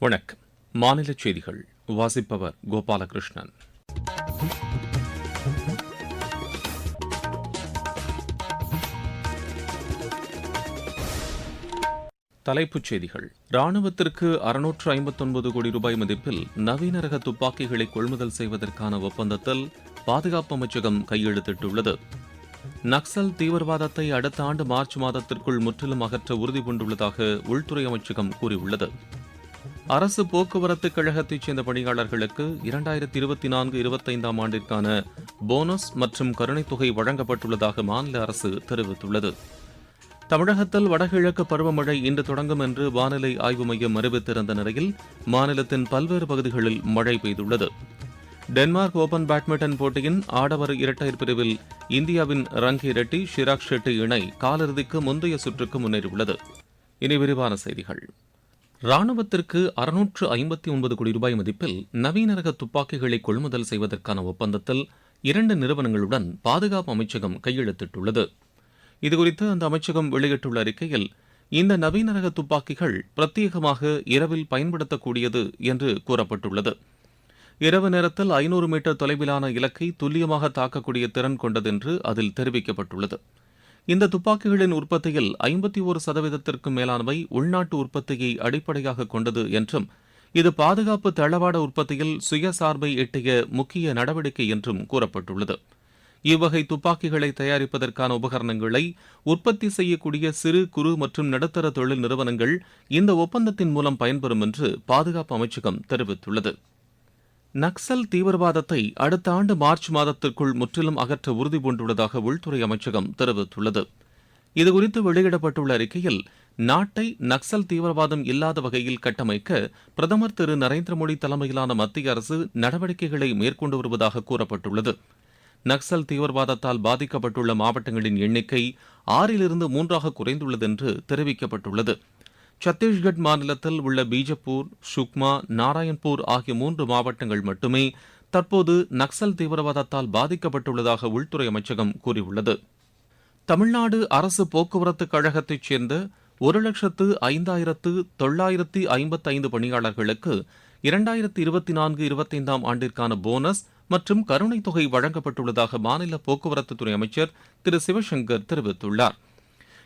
வணக்கம். மாநில செய்திகள். வாசிப்பவர் கோபாலகிருஷ்ணன். தலைப்புச் செய்திகள். ராணுவத்திற்கு அறுநூற்று ஐம்பத்தொன்பது கோடி ரூபாய் மதிப்பில் நவீன ரக துப்பாக்கிகளை கொள்முதல் செய்வதற்கான ஒப்பந்தத்தில் பாதுகாப்பு அமைச்சகம் கையெழுத்திட்டுள்ளது. நக்சல் தீவிரவாதத்தை அடுத்த ஆண்டு மார்ச் மாதத்திற்குள் முற்றிலும் அகற்ற உறுதி பூண்டுள்ளதாக உள்துறை அமைச்சகம் கூறியுள்ளது. அரசு போக்குவரத்து கழகத்தைச் சேர்ந்த பணியாளர்களுக்கு இரண்டாயிரத்தி இருபத்தி நான்கு இருபத்தைந்தாம் ஆண்டிற்கான போனஸ் மற்றும் கருணைத் தொகை வழங்கப்பட்டுள்ளதாக மாநில அரசு தெரிவித்துள்ளது. தமிழகத்தில் வடகிழக்கு பருவமழை இன்று தொடங்கும் என்று வானிலை ஆய்வு மையம் அறிவித்திருந்த நிலையில் மாநிலத்தின் பல்வேறு பகுதிகளில் மழை பெய்துள்ளது. டென்மார்க் ஓபன் பேட்மிண்டன் போட்டியின் ஆடவர் இரட்டையர் பிரிவில் இந்தியாவின் ரங்கி ரெட்டி ஷிராக் ஷெட்டி இணை காலிறுதிக்கு முந்தைய சுற்றுக்கு முன்னேறியுள்ளது. இனி விரிவான செய்திகள். ராணுவத்திற்கு அறுநூற்று ஐம்பத்தி ஒன்பது கோடி ரூபாய் மதிப்பில் நவீன ரக துப்பாக்கிகளை கொள்முதல் செய்வதற்கான ஒப்பந்தத்தில் இரண்டு நிறுவனங்களுடன் பாதுகாப்பு அமைச்சகம் கையெழுத்திட்டுள்ளது. இதுகுறித்து அந்த அமைச்சகம் வெளியிட்டுள்ள அறிக்கையில் இந்த நவீன ரக துப்பாக்கிகள் பிரத்யேகமாக இரவில் பயன்படுத்தக்கூடியது என்று கூறப்பட்டுள்ளது. இரவு நேரத்தில் ஐநூறு மீட்டர் தொலைவிலான இலக்கை துல்லியமாக தாக்கக்கூடிய திறன் கொண்டது என்று அதில் தெரிவிக்கப்பட்டுள்ளது. இந்த துப்பாக்கிகளின் உற்பத்தியில் ஐம்பத்தி ஒரு சதவீதத்திற்கும் மேலானவை உள்நாட்டு உற்பத்தியை அடிப்படையாக கொண்டது என்றும் இது பாதுகாப்பு தளவாட உற்பத்தியில் சுயசார்பை எட்டிய முக்கிய நடவடிக்கை என்றும் கூறப்பட்டுள்ளது. இவ்வகை துப்பாக்கிகளை தயாரிப்பதற்கான உபகரணங்களை உற்பத்தி செய்யக்கூடிய சிறு குறு மற்றும் நடுத்தர தொழில் நிறுவனங்கள் இந்த ஒப்பந்தத்தின் மூலம் பயன்பெறும் என்று பாதுகாப்பு அமைச்சகம் தெரிவித்துள்ளது. நக்சல் தீவிரவாதத்தை அடுத்த ஆண்டு மார்ச் மாதத்திற்குள் முற்றிலும் அகற்ற உறுதிபூண்டுள்ளதாக உள்துறை அமைச்சகம் தெரிவித்துள்ளது. இதுகுறித்து வெளியிடப்பட்டுள்ள அறிக்கையில் நாட்டை நக்சல் தீவிரவாதம் இல்லாத வகையில் கட்டமைக்க பிரதமர் திரு நரேந்திர மோடி தலைமையிலான மத்திய அரசு நடவடிக்கைகளை மேற்கொண்டு வருவதாக கூறப்பட்டுள்ளது. நக்சல் தீவிரவாதத்தால் பாதிக்கப்பட்டுள்ள மாவட்டங்களின் எண்ணிக்கை ஆறிலிருந்து மூன்றாக குறைந்துள்ளது என்று தெரிவிக்கப்பட்டுள்ளது. சத்தீஸ்கட் மாநிலத்தில் உள்ள பீஜப்பூர் சுக்மா நாராயண்பூர் ஆகிய மூன்று மாவட்டங்கள் மட்டுமே தற்போது நக்சல் தீவிரவாதத்தால் பாதிக்கப்பட்டுள்ளதாக உள்துறை அமைச்சகம் கூறியுள்ளது. தமிழ்நாடு அரசு போக்குவரத்து கழகத்தைச் சேர்ந்த ஒரு லட்சத்து ஐந்தாயிரத்து தொள்ளாயிரத்தி ஐம்பத்தைந்து பணியாளர்களுக்கு இரண்டாயிரத்தி இருபத்தி நான்கு இருபத்தைந்தாம் ஆண்டிற்கான போனஸ் மற்றும் கருணைத் தொகை வழங்கப்பட்டுள்ளதாக மாநில போக்குவரத்துத்துறை அமைச்சர் திரு சிவசங்கர் தெரிவித்துள்ளார்.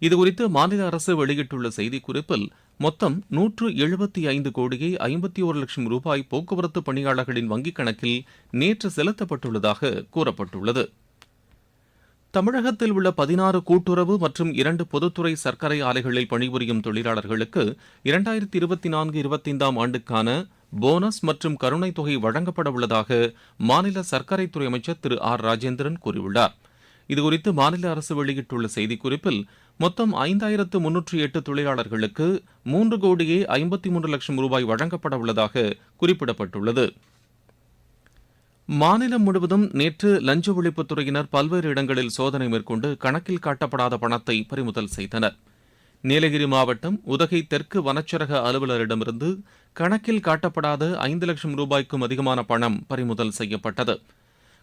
இதுகுறித்து மாநில அரசு வெளியிட்டுள்ள செய்திக்குறிப்பில் மொத்தம் நூற்று எழுபத்தி ஐந்து கோடியே ஐம்பத்தி ஒரு லட்சம் ரூபாய் போக்குவரத்து பணியாளர்களின் வங்கிக் கணக்கில் நேற்று செலுத்தப்பட்டுள்ளதாக கூறப்பட்டுள்ளது. தமிழகத்தில் உள்ள பதினாறு கூட்டுறவு மற்றும் இரண்டு பொதுத்துறை சர்க்கரை ஆலைகளில் பணிபுரியும் தொழிலாளர்களுக்கு இரண்டாயிரத்தி இருபத்தி நான்கு இருபத்தைந்தாம் ஆண்டுக்கான போனஸ் மற்றும் கருணைத் தொகை வழங்கப்பட உள்ளதாக மாநில சர்க்கரைத்துறை அமைச்சர் திரு ஆர் ராஜேந்திரன் கூறியுள்ளார். இதுகுறித்து மாநில அரசு வெளியிட்டுள்ள செய்திக்குறிப்பில் மொத்தம் ஐந்தாயிரத்து முன்னூற்றி எட்டு தொழிலாளர்களுக்கு மூன்று கோடியே ஐம்பத்தி மூன்று லட்சம் ரூபாய் வழங்கப்பட உள்ளதாக குறிப்பிடப்பட்டுள்ளது. மாநிலம் முழுவதும் நேற்று லஞ்ச ஒழிப்புத்துறையினர் பல்வேறு இடங்களில் சோதனை மேற்கொண்டு கணக்கில் காட்டப்படாத பணத்தை பறிமுதல் செய்தனர். நீலகிரி மாவட்டம் உதகை தெற்கு வனச்சரக அலுவலரிடமிருந்து கணக்கில் காட்டப்படாத ஐந்து லட்சம் ரூபாய்க்கும் அதிகமான பணம் பறிமுதல் செய்யப்பட்டது.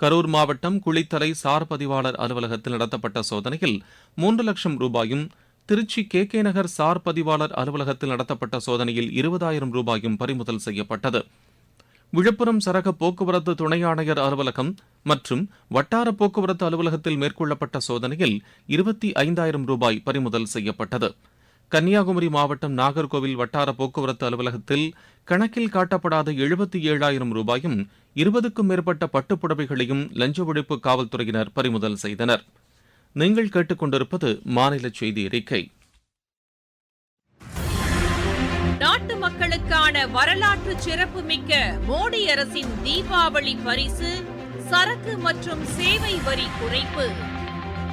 கரூர் மாவட்டம் குளித்தலை சார் பதிவாளர் அலுவலகத்தில் நடத்தப்பட்ட சோதனையில் மூன்று லட்சம் ரூபாயும் திருச்சி கே கே நகர் சார் பதிவாளர் அலுவலகத்தில் நடத்தப்பட்ட சோதனையில் இருபதாயிரம் ரூபாயும் பறிமுதல் செய்யப்பட்டது. விழுப்புரம் சரக போக்குவரத்து துணை ஆணையர் அலுவலகம் மற்றும் வட்டார போக்குவரத்து அலுவலகத்தில் மேற்கொள்ளப்பட்ட சோதனையில் இருபத்தி ஐந்தாயிரம் ரூபாய் பறிமுதல் செய்யப்பட்டது. கன்னியாகுமரி மாவட்டம் நாகர்கோவில் வட்டார போக்குவரத்து அலுவலகத்தில் கணக்கில் காட்டப்படாத எழுபத்தி ஏழாயிரம் ரூபாயும் இருபதுக்கும் மேற்பட்ட பட்டுப்புடவைகளையும் லஞ்ச ஒழிப்பு காவல்துறையினர் பறிமுதல் செய்தனர். நீங்கள் கேட்டுக்கொண்டிருப்பது மாநில செய்தி அறிக்கை. நாட்டு மக்களுக்கான வரலாற்று சிறப்புமிக்க மோடி அரசின் தீபாவளி பரிசு சரக்கு மற்றும் சேவை வரி குறைப்பு.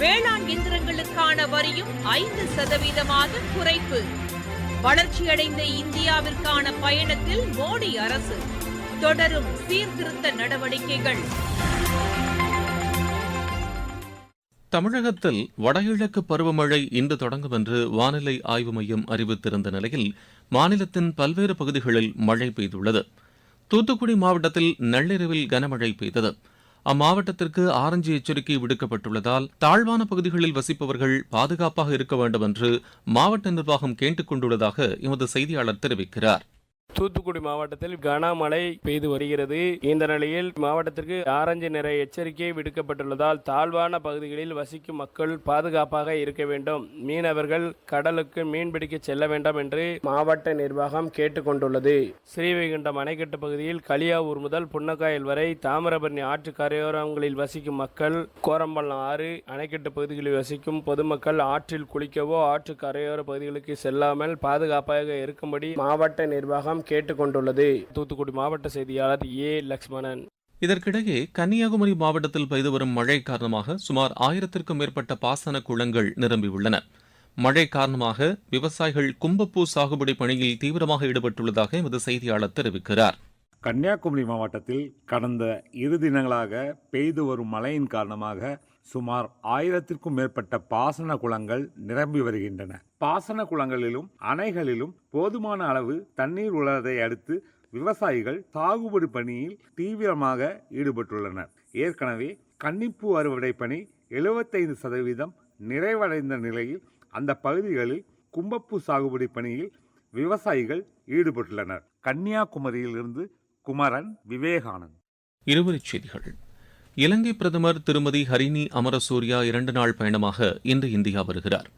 வேளாண் இயந்திரங்களுக்கான வரியும் ஐந்து சதவீதமாக குறைப்பு. வளர்ச்சியடைந்த இந்தியாவிற்கான பயணத்தில் மோடி அரசு. தொடரும் சீர்திருத்த நடவடிக்கைகள். தமிழகத்தில் வடகிழக்கு பருவமழை இன்று தொடங்கும் என்று வானிலை ஆய்வு மையம் அறிவித்திருந்த நிலையில் மாநிலத்தின் பல்வேறு பகுதிகளில் மழை பெய்துள்ளது. தூத்துக்குடி மாவட்டத்தில் நள்ளிரவில் கனமழை பெய்தது. அம்மாவட்டத்திற்கு ஆரஞ்சு எச்சரிக்கை விடுக்கப்பட்டுள்ளதால் தாழ்வான பகுதிகளில் வசிப்பவர்கள் பாதுகாப்பாக இருக்க வேண்டும் என்று மாவட்ட நிர்வாகம் கேட்டுக் கொண்டுள்ளதாக எமது செய்தியாளர் தெரிவிக்கிறார். தூத்துக்குடி மாவட்டத்தில் கனமழை பெய்து வருகிறது. இந்த நிலையில் மாவட்டத்திற்கு ஆரஞ்சு நிற எச்சரிக்கை விடுக்கப்பட்டுள்ளதால் தாழ்வான பகுதிகளில் வசிக்கும் மக்கள் பாதுகாப்பாக இருக்க வேண்டும். மீனவர்கள் கடலுக்கு மீன்பிடிக்க செல்ல வேண்டாம் என்று மாவட்ட நிர்வாகம் கேட்டுக்கொண்டுள்ளது. ஸ்ரீவைகுண்டம் அணைக்கட்டு பகுதியில் களியாவூர் முதல் புன்னக்காயல் வரை தாமிரபரணி ஆற்று கரையோரங்களில் வசிக்கும் மக்கள் கோரம்பள்ளம் ஆறு அணைக்கட்டு பகுதிகளில் வசிக்கும் பொதுமக்கள் ஆற்றில் குளிக்கவோ ஆற்று கரையோர பகுதிகளுக்கு செல்லாமல் பாதுகாப்பாக இருக்கும்படி மாவட்ட நிர்வாகம் கேட்டுக்கொண்டுள்ளது. தூத்துக்குடி மாவட்ட செய்தியாளர் ஏ. லக்ஷ்மணன். இதற்கிடையே கன்னியாகுமரி மாவட்டத்தில் பெய்து வரும் மழை காரணமாக சுமார் ஆயிரத்திற்கும் மேற்பட்ட பாசன குளங்கள் நிரம்பியுள்ளன. மழை காரணமாக விவசாயிகள் கும்பப்பூ சாகுபடி பணியில் தீவிரமாக ஈடுபட்டுள்ளதாக எமது செய்தியாளர் தெரிவிக்கிறார். கன்னியாகுமரி மாவட்டத்தில் கடந்த இரு தினங்களாக பெய்து வரும் மழையின் காரணமாக சுமார் ஆயிரத்திற்கும் மேற்பட்ட பாசன குளங்கள் நிரம்பி வருகின்றன. பாசன குளங்களிலும் அணைகளிலும் போதுமான அளவு தண்ணீர் உள்ளதை அடுத்து விவசாயிகள் சாகுபடி பணியில் தீவிரமாக ஈடுபட்டுள்ளனர். ஏற்கனவே கன்னிப்பூ அறுவடை பணி எழுபத்தைந்து சதவீதம் நிறைவடைந்த நிலையில் அந்த பகுதிகளில் கும்பப்பூ சாகுபடி பணியில் விவசாயிகள் ஈடுபட்டுள்ளனர். கன்னியாகுமரியிலிருந்து குமரன் விவேகானந்த். இருவரிச் செய்திகள். இலங்கை பிரதமர் திருமதி ஹரினி அமரசூர்யா இரண்டு நாள் பயணமாக இன்று இந்தியா வருகிறார்.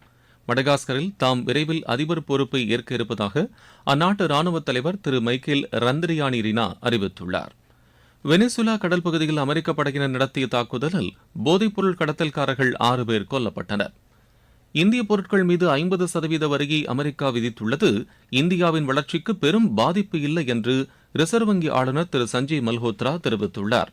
மடகாஸ்கரில் தாம் விரைவில் அதிபர் பொறுப்பை ஏற்க இருப்பதாக அந்நாட்டு ராணுவ தலைவர் திரு மைக்கேல் ரந்திரியானி ரினா அறிவித்துள்ளார். வெனிசுலா கடல் பகுதியில் அமெரிக்க படையினர் நடத்திய தாக்குதலில் போதைப்பொருள் கடத்தல்காரர்கள் ஆறு பேர் கொல்லப்பட்டனர். இந்திய பொருட்கள் மீது ஐம்பது சதவீத வரியை அமெரிக்கா விதித்துள்ளது. இந்தியாவின் வளர்ச்சிக்கு பெரும் பாதிப்பு இல்லை என்று ரிசர்வ் வங்கி ஆளுநர் திரு சஞ்சய் மல்ஹோத்ரா தெரிவித்துள்ளார்.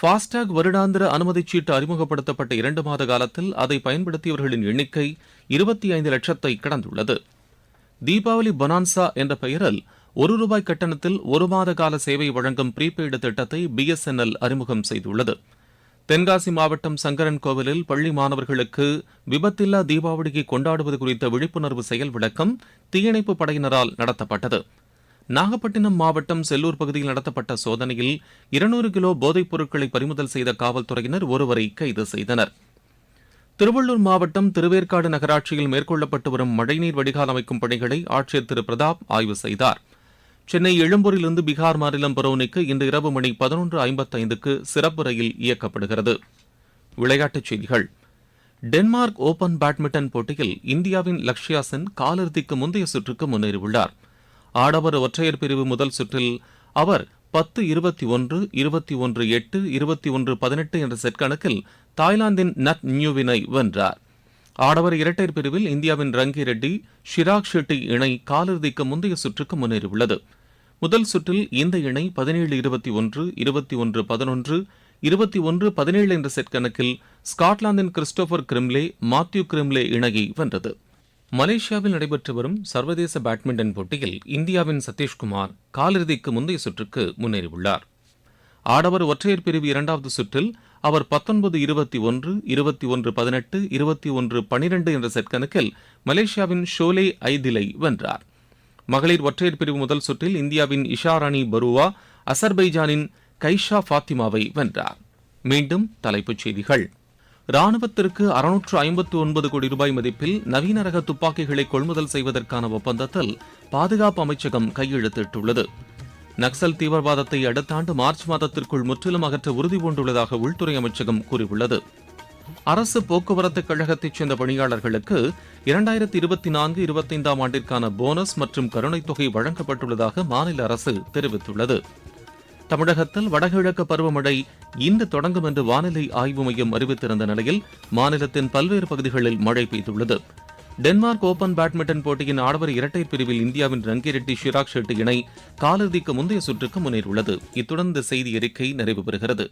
ஃபாஸ்டாக் வருடாந்திர அனுமதிச் சீட்டு அறிமுகப்படுத்தப்பட்ட இரண்டு மாத காலத்தில் அதை பயன்படுத்தியவர்களின் எண்ணிக்கை இருபத்தி ஐந்து லட்சத்தை கடந்துள்ளது. தீபாவளி பொனான்சா என்ற பெயரில் ஒரு ரூபாய் கட்டணத்தில் ஒரு மாத கால சேவை வழங்கும் ப்ரீபெய்டு திட்டத்தை பிஎஸ்என்எல் அறிமுகம் செய்துள்ளது. தென்காசி மாவட்டம் சங்கரன் கோவிலில் பள்ளி மாணவர்களுக்கு விபத்தில்லா தீபாவளியை கொண்டாடுவது குறித்த விழிப்புணர்வு செயல் விளக்கம் தீயணைப்பு படையினரால் நடத்தப்பட்டது. நாகப்பட்டினம் மாவட்டம் செல்லூர் பகுதியில் நடத்தப்பட்ட சோதனையில் இருநூறு கிலோ போதைப் பொருட்களை பறிமுதல் செய்த காவல்துறையினர் ஒருவரை கைது செய்தனர். திருவள்ளூர் மாவட்டம் திருவேற்காடு நகராட்சியில் மேற்கொள்ளப்பட்டு வரும் மழைநீர் வடிகால் அமைக்கும் பணிகளை ஆட்சியர் திரு பிரதாப் ஆய்வு செய்தார். சென்னை எழும்பூரிலிருந்து பீகார் மாநிலம் பரோனிக்கு இன்று இரவு மணி பதினொன்று ஐம்பத்தைந்துக்கு சிறப்பு ரயில் இயக்கப்படுகிறது. விளையாட்டுச் செய்திகள். டென்மார்க் ஓபன் பேட்மிண்டன் போட்டியில் இந்தியாவின் லக்ஷ்யா சென் காலிறுதிக்கு முந்தைய சுற்றுக்கு முன்னேறியுள்ளாா் ஆடவர் ஒற்றையர் பிரிவு முதல் சுற்றில் அவர் பத்து இருபத்தி ஒன்று இருபத்தி ஒன்று எட்டு இருபத்தி ஒன்று பதினெட்டு என்ற செட் கணக்கில் தாய்லாந்தின் நட் நியூவினை வென்றார். ஆடவர் இரட்டையர் பிரிவில் இந்தியாவின் ரங்கி ரெட்டி ஷிராக் ஷெட்டி இணை காலிறுதிக்கு முந்தைய சுற்றுக்கு முன்னேறியுள்ளது. முதல் சுற்றில் இந்த இணை பதினேழு இருபத்தி ஒன்று இருபத்தி ஒன்று பதினொன்று இருபத்தி ஒன்று பதினேழு என்ற செட் கணக்கில் ஸ்காட்லாந்தின் கிறிஸ்டோபர் கிரிம்லே மாத்யூ கிரிம்லே இணையை வென்றது. மலேசியாவில் நடைபெற்று வரும் சர்வதேச பேட்மிண்டன் போட்டியில் இந்தியாவின் சதீஷ்குமார் காலிறுதிக்கு முந்தைய சுற்றுக்கு முன்னேறியுள்ளார். ஆடவர் ஒற்றையர் பிரிவு இரண்டாவது சுற்றில் அவர் பத்தொன்பது இருபத்தி ஒன்று இருபத்தி ஒன்று பதினெட்டு இருபத்தி ஒன்று பனிரெண்டு என்ற செட் கணக்கில் மலேசியாவின் ஷோலே ஐதிலை வென்றார். மகளிர் ஒற்றையர் பிரிவு முதல் சுற்றில் இந்தியாவின் இஷாராணி பருவா அசர்பைஜானின் கைஷா ஃபாத்திமாவை வென்றார். மீண்டும் தலைப்புச் செய்திகள். ராணுவத்திற்கு அறுநூற்று ஐம்பத்து ஒன்பது கோடி ரூபாய் மதிப்பில் நவீன ரக துப்பாக்கிகளை கொள்முதல் செய்வதற்கான ஒப்பந்தத்தில் பாதுகாப்பு அமைச்சகம் கையெழுத்திட்டுள்ளது. நக்சல் தீவிரவாதத்தை அடுத்த ஆண்டு மார்ச் மாதத்திற்குள் முற்றிலும் அகற்ற உறுதி பூண்டுள்ளதாக உள்துறை அமைச்சகம் கூறியுள்ளது. அரசு போக்குவரத்து கழகத்தைச் சேர்ந்த பணியாளர்களுக்கு இரண்டாயிரத்தி இருபத்தி நான்கு இருபத்தைந்தாம் ஆண்டிற்கான போனஸ் மற்றும் கருணைத் தொகை வழங்கப்பட்டுள்ளதாக மாநில அரசு தெரிவித்துள்ளது. தமிழகத்தில் வடகிழக்கு பருவமழை இன்று தொடங்கும் என்று வானிலை ஆய்வு மையம் அறிவித்திருந்த நிலையில் மாநிலத்தின் பல்வேறு பகுதிகளில் மழை பெய்துள்ளது. டென்மார்க் ஓபன் பேட்மிண்டன் போட்டியின் ஆடவர் இரட்டையர் பிரிவில் இந்தியாவின் ரங்கிரெட்டி ஷிராக் ஷெட்டி இணை காலிறுதிக்கு முந்தைய சுற்றுக்கு முன்னேறியுள்ளது. இத்துடன் இந்த செய்தி அறிக்கை நிறைவு பெறுகிறது.